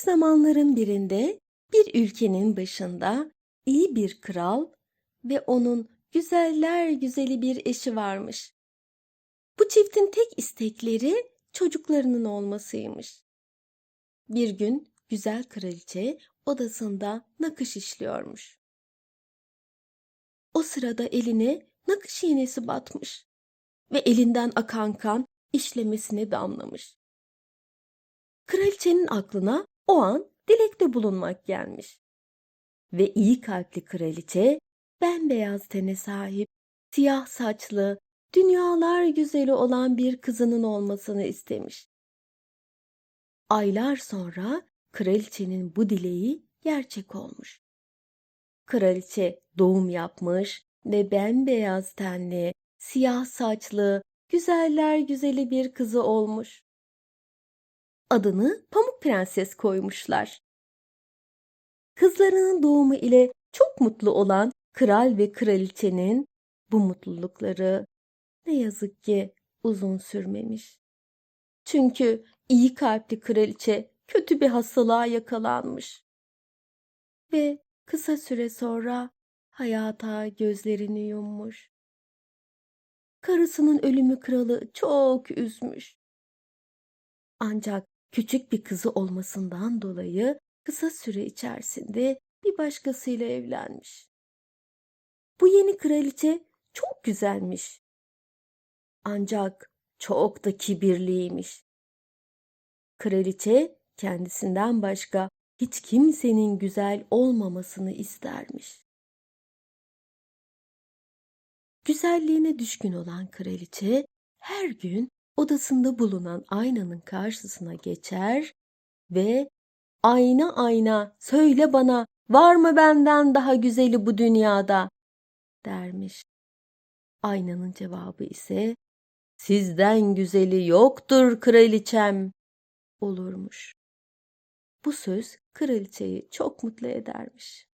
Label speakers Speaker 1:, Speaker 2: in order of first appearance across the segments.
Speaker 1: zamanların birinde bir ülkenin başında iyi bir kral ve onun güzeller güzeli bir eşi varmış. Bu çiftin tek istekleri çocuklarının olmasıymış. Bir gün güzel kraliçe odasında nakış işliyormuş. O sırada eline nakış iğnesi batmış ve elinden akan kan işlemesine damlamış. Kraliçenin aklına o an dilekte bulunmak gelmiş. Ve iyi kalpli kraliçe bembeyaz tene sahip, siyah saçlı, dünyalar güzeli olan bir kızının olmasını istemiş. Aylar sonra kraliçenin bu dileği gerçek olmuş. Kraliçe doğum yapmış ve bembeyaz tenli, siyah saçlı, güzeller güzeli bir kızı olmuş. Adını Pamuk Prenses koymuşlar. Kızlarının doğumu ile çok mutlu olan kral ve kraliçenin bu mutlulukları ne yazık ki uzun sürmemiş. Çünkü iyi kalpli kraliçe kötü bir hastalığa yakalanmış. Ve kısa süre sonra hayata gözlerini yummuş. Karısının ölümü kralı çok üzmüş. Ancak küçük bir kızı olmasından dolayı kısa süre içerisinde bir başkasıyla evlenmiş. Bu yeni kraliçe çok güzelmiş. Ancak çok da kibirliymiş. Kraliçe kendisinden başka hiç kimsenin güzel olmamasını istermiş. Güzelliğine düşkün olan kraliçe her gün odasında bulunan aynanın karşısına geçer ve ayna ayna söyle bana var mı benden daha güzeli bu dünyada dermiş. Aynanın cevabı ise sizden güzeli yoktur kraliçem olurmuş. Bu söz kraliçeyi çok mutlu edermiş.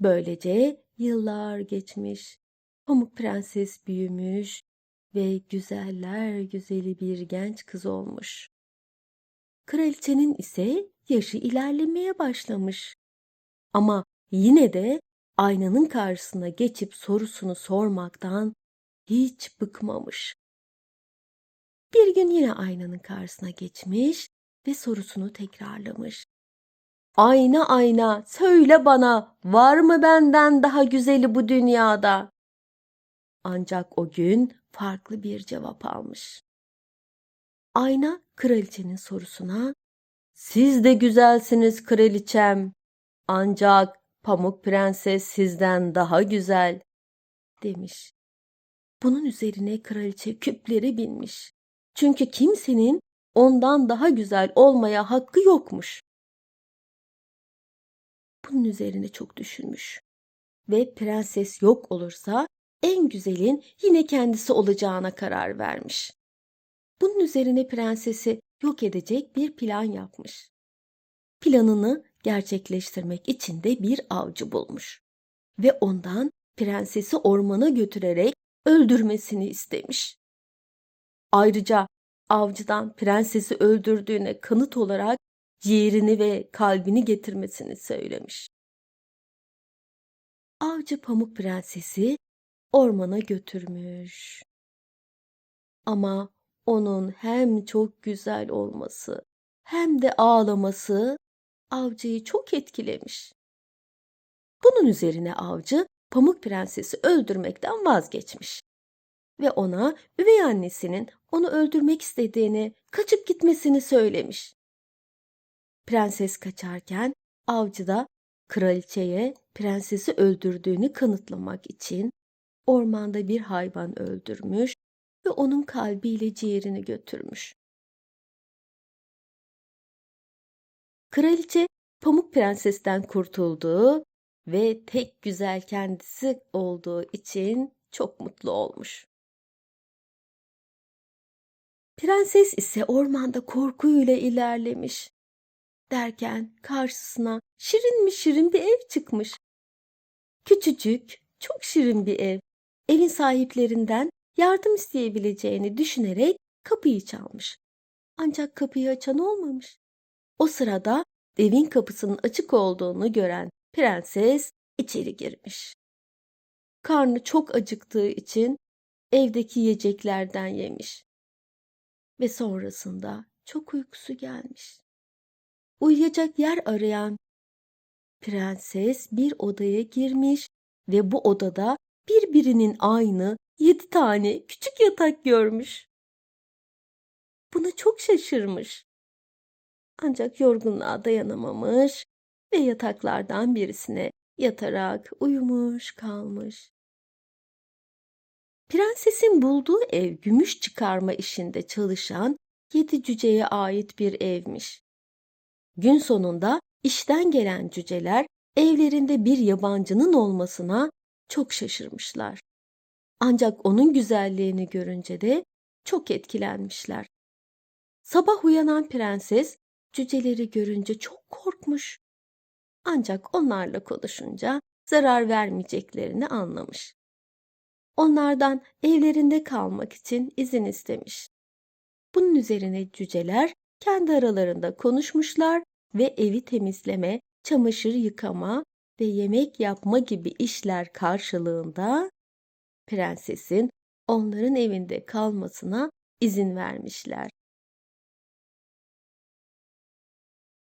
Speaker 1: Böylece yıllar geçmiş, Pamuk Prenses büyümüş ve güzeller güzeli bir genç kız olmuş. Kraliçenin ise yaşı ilerlemeye başlamış. Ama yine de aynanın karşısına geçip sorusunu sormaktan hiç bıkmamış. Bir gün yine aynanın karşısına geçmiş ve sorusunu tekrarlamış. Ayna ayna söyle bana var mı benden daha güzeli bu dünyada? Ancak o gün farklı bir cevap almış. Ayna kraliçenin sorusuna siz de güzelsiniz kraliçem ancak Pamuk Prenses sizden daha güzel demiş. Bunun üzerine kraliçe küpleri binmiş. Çünkü kimsenin ondan daha güzel olmaya hakkı yokmuş. Bunun üzerine çok düşünmüş. Ve prenses yok olursa en güzelin yine kendisi olacağına karar vermiş. Bunun üzerine prensesi yok edecek bir plan yapmış. Planını gerçekleştirmek için de bir avcı bulmuş ve ondan prensesi ormana götürerek öldürmesini istemiş. Ayrıca avcıdan prensesi öldürdüğüne kanıt olarak ciğerini ve kalbini getirmesini söylemiş. Avcı Pamuk Prensesi ormana götürmüş. Ama onun hem çok güzel olması hem de ağlaması avcıyı çok etkilemiş. Bunun üzerine avcı Pamuk Prensesi öldürmekten vazgeçmiş ve ona üvey annesinin onu öldürmek istediğini, kaçıp gitmesini söylemiş. Prenses kaçarken avcı da kraliçeye prensesi öldürdüğünü kanıtlamak için ormanda bir hayvan öldürmüş ve onun kalbiyle ciğerini götürmüş. Kraliçe Pamuk Prenses'ten kurtulduğu ve tek güzel kendisi olduğu için çok mutlu olmuş. Prenses ise ormanda korkuyla ilerlemiş. Derken karşısına şirin mi şirin bir ev çıkmış. Küçücük, çok şirin bir ev. Evin sahiplerinden yardım isteyebileceğini düşünerek kapıyı çalmış. Ancak kapıyı açan olmamış. O sırada evin kapısının açık olduğunu gören prenses içeri girmiş. Karnı çok acıktığı için evdeki yiyeceklerden yemiş ve sonrasında çok uykusu gelmiş. Uyuyacak yer arayan prenses bir odaya girmiş ve bu odada birbirinin aynı yedi tane küçük yatak görmüş. Buna çok şaşırmış. Ancak yorgunluğa dayanamamış ve yataklardan birisine yatarak uyumuş kalmış. Prensesin bulduğu ev gümüş çıkarma işinde çalışan yedi cüceye ait bir evmiş. Gün sonunda işten gelen cüceler evlerinde bir yabancının olmasına çok şaşırmışlar. Ancak onun güzelliğini görünce de çok etkilenmişler. Sabah uyanan prenses cüceleri görünce çok korkmuş. Ancak onlarla konuşunca zarar vermeyeceklerini anlamış. Onlardan evlerinde kalmak için izin istemiş. Bunun üzerine cüceler kendi aralarında konuşmuşlar ve evi temizleme, çamaşır yıkama ve yemek yapma gibi işler karşılığında prensesin onların evinde kalmasına izin vermişler.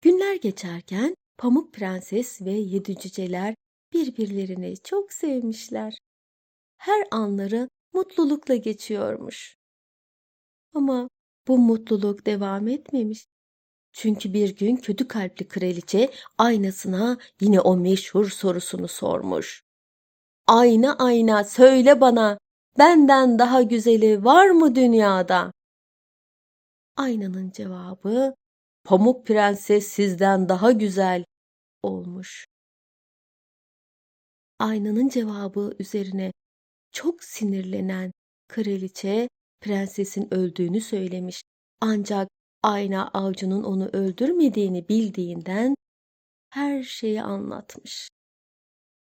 Speaker 1: Günler geçerken Pamuk Prenses ve yedi cüceler birbirlerini çok sevmişler. Her anları mutlulukla geçiyormuş. Ama bu mutluluk devam etmemiş. Çünkü bir gün kötü kalpli kraliçe aynasına yine o meşhur sorusunu sormuş. Ayna ayna söyle bana, benden daha güzeli var mı dünyada? Aynanın cevabı, Pamuk Prenses sizden daha güzel olmuş. Aynanın cevabı üzerine çok sinirlenen kraliçe prensesin öldüğünü söylemiş. Ancak ayna avcının onu öldürmediğini bildiğinden her şeyi anlatmış.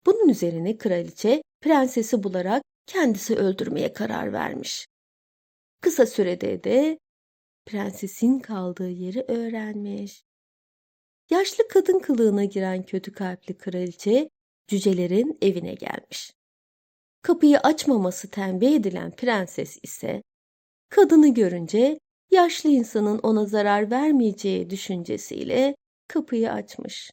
Speaker 1: Bunun üzerine kraliçe prensesi bularak kendisi öldürmeye karar vermiş. Kısa sürede de prensesin kaldığı yeri öğrenmiş. Yaşlı kadın kılığına giren kötü kalpli kraliçe cücelerin evine gelmiş. Kapıyı açmaması tembih edilen prenses ise kadını görünce yaşlı insanın ona zarar vermeyeceği düşüncesiyle kapıyı açmış.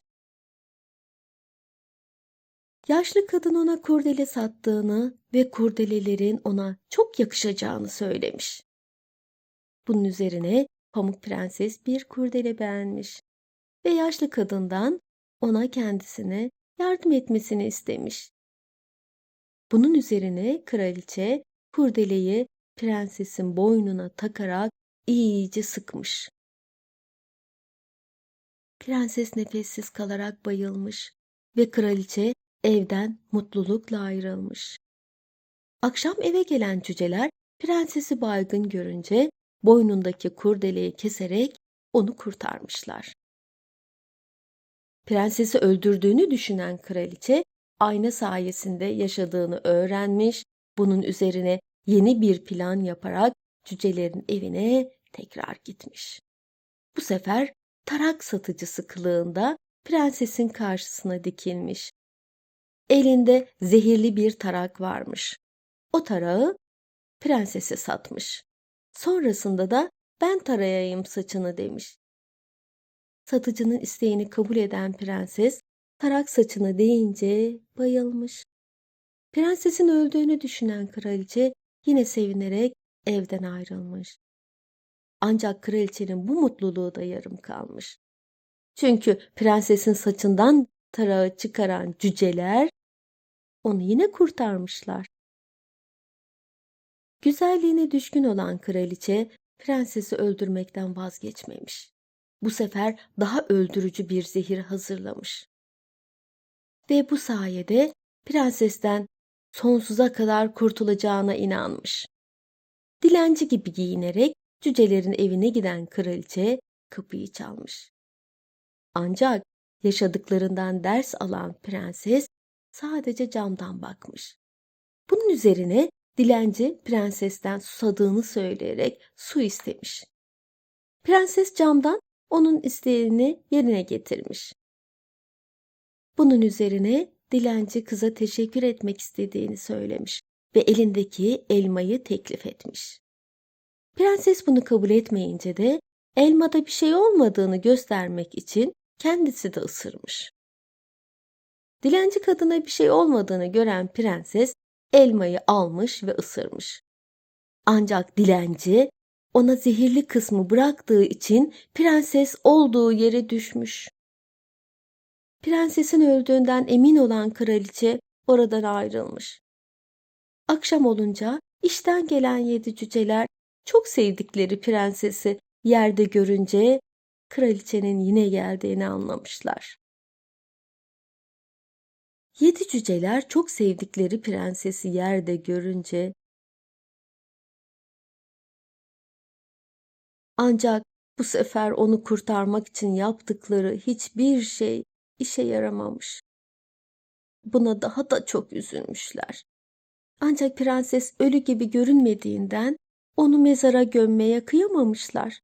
Speaker 1: Yaşlı kadın ona kurdele sattığını ve kurdelelerin ona çok yakışacağını söylemiş. Bunun üzerine Pamuk Prenses bir kurdele beğenmiş ve yaşlı kadından ona kendisine yardım etmesini istemiş. Bunun üzerine kraliçe kurdeleyi prensesin boynuna takarak iyice sıkmış. Prenses nefessiz kalarak bayılmış ve kraliçe evden mutlulukla ayrılmış. Akşam eve gelen cüceler prensesi baygın görünce boynundaki kurdeleyi keserek onu kurtarmışlar. Prensesi öldürdüğünü düşünen kraliçe ayna sayesinde yaşadığını öğrenmiş, bunun üzerine yeni bir plan yaparak cücelerin evine tekrar gitmiş. Bu sefer tarak satıcısı kılığında prensesin karşısına dikilmiş. Elinde zehirli bir tarak varmış. O tarağı prensese satmış. Sonrasında da ben tarayayım saçını demiş. Satıcının isteğini kabul eden prenses tarak saçını deyince bayılmış. Prensesin öldüğünü düşünen kraliçe yine sevinerek evden ayrılmış. Ancak kraliçenin bu mutluluğu da yarım kalmış. Çünkü prensesin saçından tarağı çıkaran cüceler onu yine kurtarmışlar. Güzelliğine düşkün olan kraliçe prensesi öldürmekten vazgeçmemiş. Bu sefer daha öldürücü bir zehir hazırlamış. Ve bu sayede prensesten sonsuza kadar kurtulacağına inanmış. Dilenci gibi giyinerek cücelerin evine giden kraliçe kapıyı çalmış. Ancak yaşadıklarından ders alan prenses sadece camdan bakmış. Bunun üzerine dilenci prensesten susadığını söyleyerek su istemiş. Prenses camdan onun isteğini yerine getirmiş. Bunun üzerine dilenci kıza teşekkür etmek istediğini söylemiş ve elindeki elmayı teklif etmiş. Prenses bunu kabul etmeyince de elmada bir şey olmadığını göstermek için kendisi de ısırmış. Dilenci kadına bir şey olmadığını gören prenses elmayı almış ve ısırmış. Ancak dilenci ona zehirli kısmı bıraktığı için prenses olduğu yere düşmüş. Prensesin öldüğünden emin olan kraliçe oradan ayrılmış. Akşam olunca işten gelen yedi cüceler çok sevdikleri prensesi yerde görünce kraliçenin yine geldiğini anlamışlar. Yedi cüceler çok sevdikleri prensesi yerde görünce ancak bu sefer onu kurtarmak için yaptıkları hiçbir şey işe yaramamış. Buna daha da çok üzülmüşler. Ancak prenses ölü gibi görünmediğinden onu mezara gömmeye kıyamamışlar.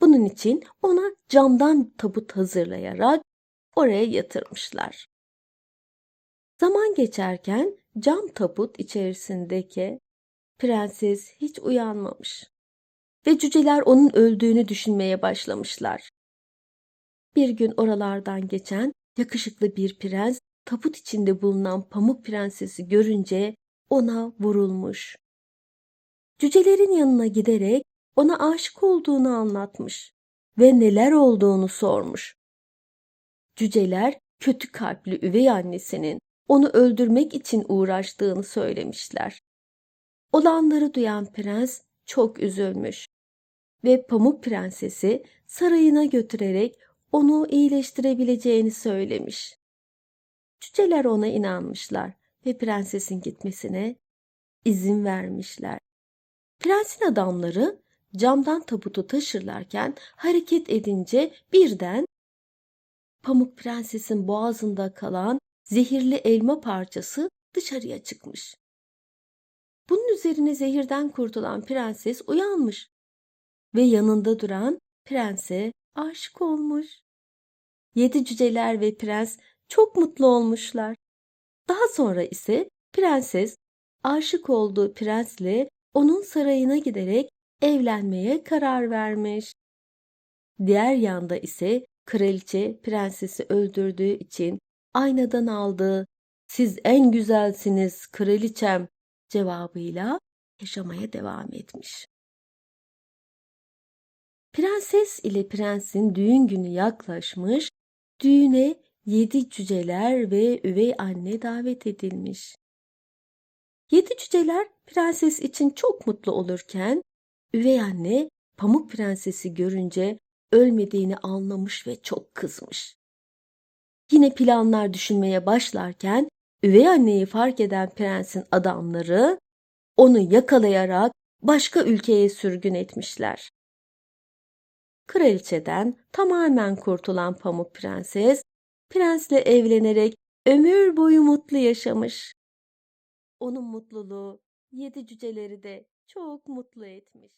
Speaker 1: Bunun için ona camdan tabut hazırlayarak oraya yatırmışlar. Zaman geçerken cam tabut içerisindeki prenses hiç uyanmamış ve cüceler onun öldüğünü düşünmeye başlamışlar. Bir gün oralardan geçen yakışıklı bir prens tabut içinde bulunan pamuk prensesi görünce ona vurulmuş. Cücelerin yanına giderek ona aşık olduğunu anlatmış ve neler olduğunu sormuş. Cüceler kötü kalpli üvey annesinin onu öldürmek için uğraştığını söylemişler. Olanları duyan prens çok üzülmüş ve Pamuk Prensesi sarayına götürerek onu iyileştirebileceğini söylemiş. Cüceler ona inanmışlar ve prensesin gitmesine izin vermişler. Prensin adamları camdan tabutu taşırlarken hareket edince birden Pamuk Prenses'in boğazında kalan zehirli elma parçası dışarıya çıkmış. Bunun üzerine zehirden kurtulan prenses uyanmış ve yanında duran prense aşık olmuş. Yedi cüceler ve prens çok mutlu olmuşlar. Daha sonra ise prenses aşık olduğu prensle onun sarayına giderek evlenmeye karar vermiş. Diğer yanda ise kraliçe prensesi öldürdüğü için aynadan aldığı siz en güzelsiniz kraliçem cevabıyla yaşamaya devam etmiş. Prenses ile prensin düğün günü yaklaşmış, düğüne yedi cüceler ve üvey anne davet edilmiş. Yedi cüceler prenses için çok mutlu olurken, üvey anne Pamuk Prensesi görünce ölmediğini anlamış ve çok kızmış. Yine planlar düşünmeye başlarken üvey anneyi fark eden prensin adamları onu yakalayarak başka ülkeye sürgün etmişler. Kraliçeden tamamen kurtulan Pamuk Prenses, prensle evlenerek ömür boyu mutlu yaşamış. Onun mutluluğu yedi cüceleri de çok mutlu etmiş.